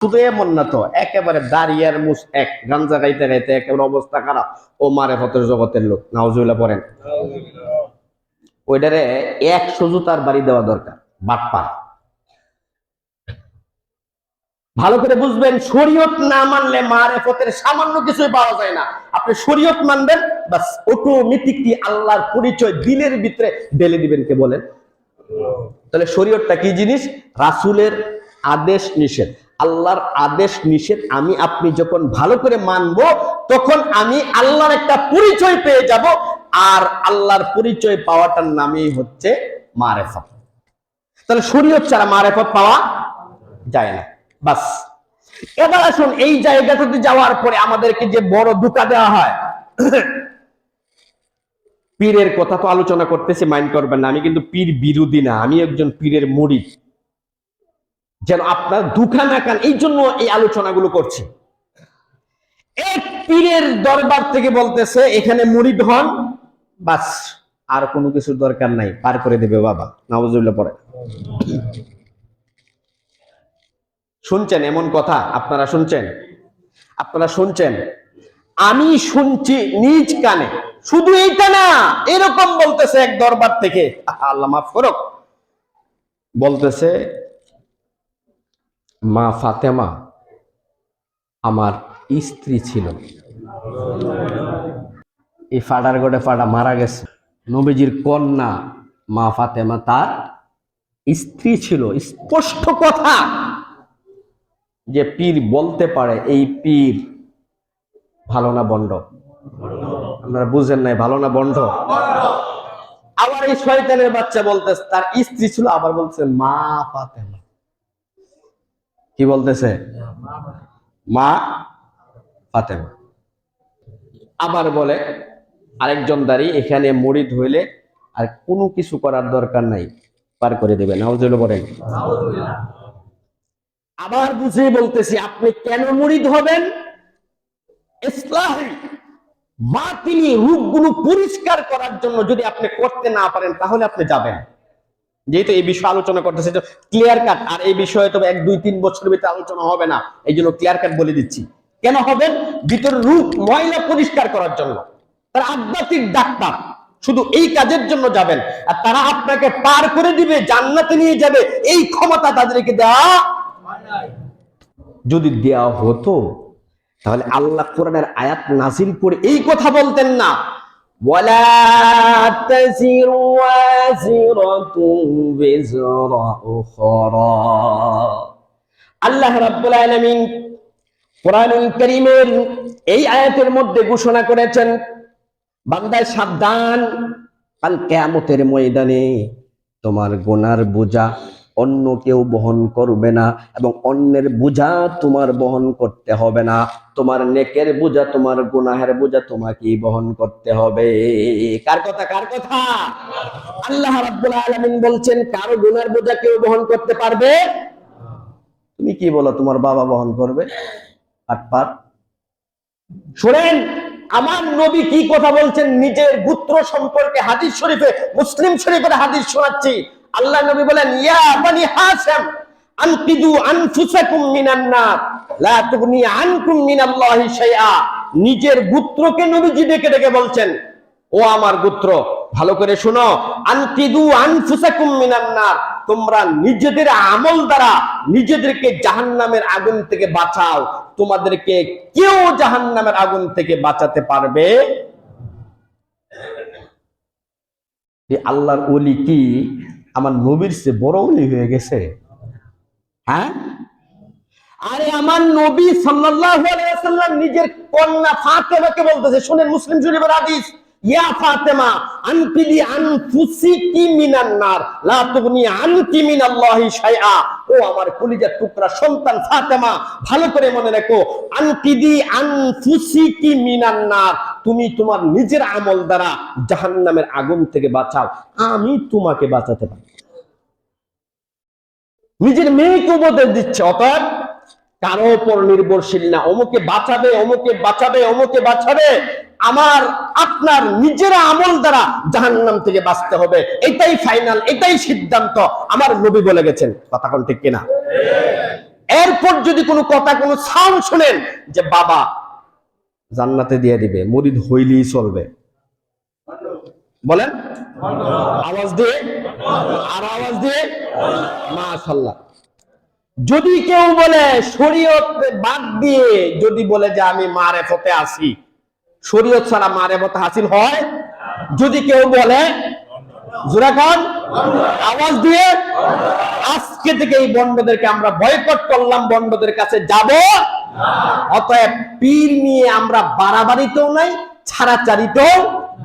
শুধু এমন না তো, একেবারে দাঁড়িয়ার মুস এক, গাঞ্জা গাইতে গাইতে একেবারে অবস্থা খারাপ। ও মারে ফতের জগতের লোক, নাউজুবিল্লাহ পড়েন। ওইটারে এক সুজুতার বাড়ি দেওয়া দরকার বাটপার ভালো করে বুঝবেন, শরীয়ত না মানলে মারেফতের সামান্য কিছুই পাওয়া যায় না। আপনি শরীয়ত মানবেন, বাস অটোমেটিকলি আল্লাহর পরিচয় দিলের ভিতরে ঢেলে দিবেন কে বলেন? তাহলে শরীয়তটা কি জিনিস? রাসূলের আদেশ নিষেধ। আল্লাহর আদেশ নিষেধ আমি আপনি যখন ভালো করে মানব, তখন আমি আল্লাহর একটা পরিচয় পেয়ে যাব। আর আল্লাহর পরিচয় পাওয়াটার নামই হচ্ছে মারেফত। তাহলে শরীয়ত ছাড়া মারেফত পাওয়া যায় না। বাস। এবার আসুন, এই জায়গাটাতে যাওয়ার পরে আমাদেরকে যে বড় দুকা দেওয়া হয়। পীরের কথা তো আলোচনা করতেছি, মাইন্ড করবেন না। আমি কিন্তু পীর বিরোধী না, আমি একজন পীরের মুড়ি। যেন আপনার দুঃখা না কান এই জন্য এই আলোচনাগুলো করছি। এক পীরের দরবার থেকে বলতেছে, এখানে মুড়িদ হন। বাস, আর কোনো কিছুর দরকার নাই, পার করে দেবে বাবা। নওয়াজুল্লাহ পরে শুনছেন এমন কথা? আপনারা শুনছেন? আপনারা শুনছেন? আমি শুনছি নিজ কানে। শুধু এইটা না, এরকম বলতেছে এক দরবার থেকে। আল্লাহ মাফ করো বলতেছে মা ফাতেমা আমার স্ত্রী ছিল। এই ফাডার গোটে ফাডা মারা গেছে। নবীজির কন্যা মা ফাতেমা তার স্ত্রী ছিল। স্পষ্ট কথা যে পীর বলতে পারে এই পীর ভালো না বন্ড? আপনারা বুঝেন নাই ভালো না বন্ড? আবার এই শয়তানের বাচ্চা বলতেছে, তার স্ত্রী ছিল, আবার বলছে মা ফাতেমা। কি বলতেছে? মা ফাতেমা। আবার বলে, আরেকজন দাঁড়িয়ে এখানে মরিদ হইলে আর কোনো কিছু করার দরকার নাই, পার করে দেবে নাউজুল বলেন। আবার বুঝিয়ে বলতেছি, আপনি কেন মুরিদ হবেন ইসলাম বাতিনি রূপগুলো পরিষ্কার করার জন্য যদি আপনি করতে না পারেন, তাহলে আপনি যাবেন। যেহেতু এই বিষয়ে আলোচনা করতেছে ক্লিয়ার কাট আর এই বিষয়ে তবে এক, দুই, তিন বছরের ভিতরে আলোচনা হবে না। এই জন্য ক্লিয়ার কাট বলে দিচ্ছি। কেন হবেন ভিতর রূপ, ময়লা পরিষ্কার করার জন্য। তারা আধ্যাত্মিক ডাক্তার। শুধু এই কাজের জন্য যাবেন। আর তারা আপনাকে পার করে দিবে, জান্নাতে নিয়ে যাবে। এই ক্ষমতা তাদেরকে দেওয়া যদি দেওয়া হতো, তাহলে আল্লাহ কোরআনের আয়াত নাজিল করে এই কথা বলতেন না। ولا تزر وازرة وزر أخرى আল্লাহ রাব্বুল আলামিন কোরআনুল কারীমের এই আয়াতের মধ্যে ঘোষণা করেছেন বান্দায় সাবধান কাল কেয়ামতের ময়দানে তোমার গোনার বোঝা অন্য কেউ বহন করবে না এবং অন্যের বোঝা তোমার বহন করতে হবে না। তোমার নেকের বোঝা, তোমার গুনাহের বোঝা তোমাকেই বহন করতে হবে। কার কথা কার কথা? আল্লাহ রাব্বুল আলামিন বলছেন, কারও গুনার বোঝা কেউ বহন করতে পারবে? তুমি কি বলো, তোমার বাবা বহন করবে? পাট শোনেন, আমার নবী কি কথা বলছেন? নিজের পুত্র সম্পর্কে হাদিস শরীফে, মুসলিম শরীফের হাদিস শোনাচ্ছি। আল্লাহ নবী বলেন, ইয়া বানি হাসেম, আনকিদু আনফুসাকুম মিনান নার, লা তুগনি আনকুম মিনাল্লাহি শাইআ। নিজের পুত্রকে নবীজি ডেকে ডেকে বলছেন, ও আমার পুত্র ভালো করে শোনো, আনকিদু আনফুসাকুম মিনান নার, তোমরা নিজেদের আমল দ্বারা নিজেদেরকে জাহান্নামের আগুন থেকে বাঁচাও। তোমাদেরকে কেউ জাহান্নামের আগুন থেকে বাঁচাতে পারবে? আল্লাহর ওলি কি? আমার নবীর সে বড় ওলি হয়ে গেছে। হ্যাঁ? আরে আমার নবী ওয়াসাল্লাম নিজের কন্যা ফাতেমাকে বলতেছে, শুনেন মুসলিম শরীফের হাদিস, ইয়া ফাতেমা আনফুসিকি মিনান নার, লা তুগনি আনকি মিনাল্লাহি শাইআ। ও আমার কলিজার টুকরা সন্তান ফাতেমা, ভালো করে মনে রাখো আনকিদি আনফুসিকি মিনান নার, তুমি তোমার নিজের আমল দ্বারা জাহান্নামের আগুন থেকে বাঁচাও, আমি তোমাকে বাঁচাতে পারি। নিজের মেয়েকে উপদেশ দিচ্ছে, অতএব কারও উপর নির্ভরশীল না। অমুকে বাঁচাবে অমুকে বাঁচাবে অমুকে বাঁচাবে। আমার, আপনার নিজের আমল দ্বারা জাহান্নাম থেকে বাঁচতে হবে। এটাই ফাইনাল এটাই সিদ্ধান্ত। আমার নবী বলে গেছেন, কথা কোন ঠিক কিনা? এরপর যদি কোনো কথা, কোনো সাউন্ড শুনেন যে বাবা জান্নাতে দিয়ে দিবে, মুরিদ হইলেই চলবে। বলেন? আওয়াজ দিয়ে? আর আওয়াজ দিয়ে? মাশাল্লাহ যদি কেউ বলে শরীয়ত বাদ দিয়ে যদি বলে যে আমি মারেফতে আসি শরীয়ত ছাড়া মারেফত হাসিল হয়? যদি কেউ বলে জোরাখন আওয়াজ দিয়ে, আজকে থেকে এই বন্ডদেরকে আমরা বয়কট করলাম বন্ডদের কাছে যাব, অতএব পীর নিয়ে আমরা বাড়াবাড়িতেও নাই ছাড়াচারিতেও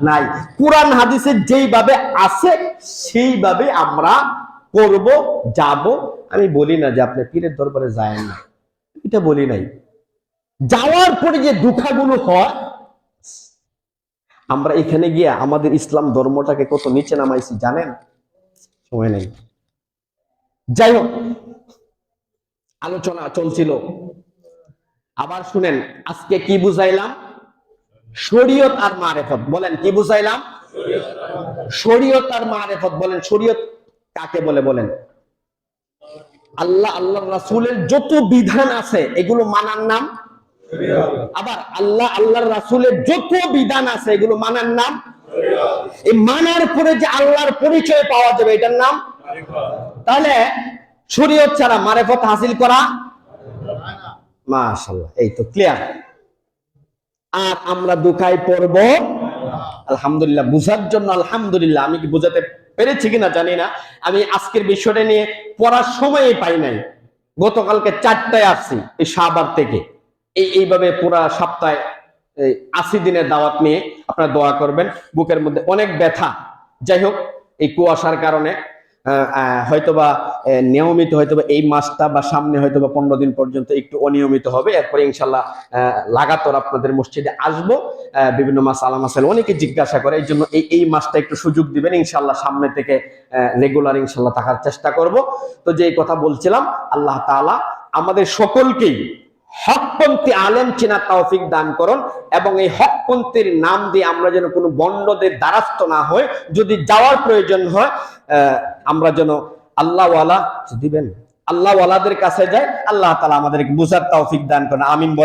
নাই। কোরআন হাদিসে যেইভাবে আছে, সেইভাবে আমরা করব, যাব। আমি বলি না যে আপনি পীরের দরবারে যায় না। এটা বলি নাই। যাওয়ার পরে যে দুঃখাগুলো হয়, আমরা এখানে গিয়ে আমাদের ইসলাম ধর্মটাকে কত নিচে নামাইছি জানেন? সময় নেই। যাই হোক, আলোচনা চলছিল। আবার শুনেন, আজকে কি বুঝাইলাম? শরীয়ত আর মারেফত, বলেন, কি বুঝাইলাম? শরীয়ত আর মারেফত, বলেন, শরীয়ত কাকে বলে, বলেন? আল্লাহ আল্লাহ রাসূলের যত বিধান আছে, এগুলো মানার নাম? আবার আল্লাহ আল্লাহর রাসূলের যত বিধান আছে, এগুলো মানার নাম? এই মানার পরে যে আল্লাহর পরিচয় পাওয়া যাবে, এটার নাম? তাহলে শরীয়ত ছাড়া মারেফত হাসিল করা? মাশাআল্লাহ, এই তো ক্লিয়ার আর আমরা দুঃখায় পড়ব। আলহামদুলিল্লাহ, বুঝার জন্য আলহামদুলিল্লাহ। আমি কি বুঝাতে পেরেছি কিনা জানি না। আমি আজকের বিষয়টা নিয়ে পড়ার সময়ই পাই নাই। গতকালকে চারটায় আসছি, এই শাহবাগ থেকে। এই এইভাবে পুরা সপ্তাহে আশি দিনের দাওয়াত নিয়ে আপনারা দোয়া করবেন। বুকের মধ্যে অনেক ব্যথা। যাই হোক, এই কুয়াশার কারণে হয়তোবা নিয়মিত হয়তোবা এই মাসটা বা সামনে হয়তোবা পনেরো দিন পর্যন্ত একটু অনিয়মিত হবে। এরপরে ইনশাল্লাহ লাগাতার আপনাদের মসজিদে আসব। বিভিন্ন মাস আলাম আসাল অনেকে জিজ্ঞাসা করে এই জন্য এই এই মাসটা একটু সুযোগ দিবেন। ইনশাল্লাহ সামনে থেকে রেগুলার ইনশাল্লাহ থাকার চেষ্টা করব। তো যে কথা বলছিলাম, আল্লাহ তাআলা আমাদের সকলকেই হকপন্থী আলেম চেনা তৌফিক দান করুন এবং এই হকপন্থীর নাম দিয়ে আমরা যেন কোনো বন্ডদের দ্বারস্থ না হই। যদি যাওয়ার প্রয়োজন হয় আমরা যেন আল্লাহওয়ালা, দিবেন, আল্লাহওয়ালাদের কাছে যাই, আল্লাহ তালা আমাদেরকে বুঝার তৌফিক দান করেন। আমিন বলে।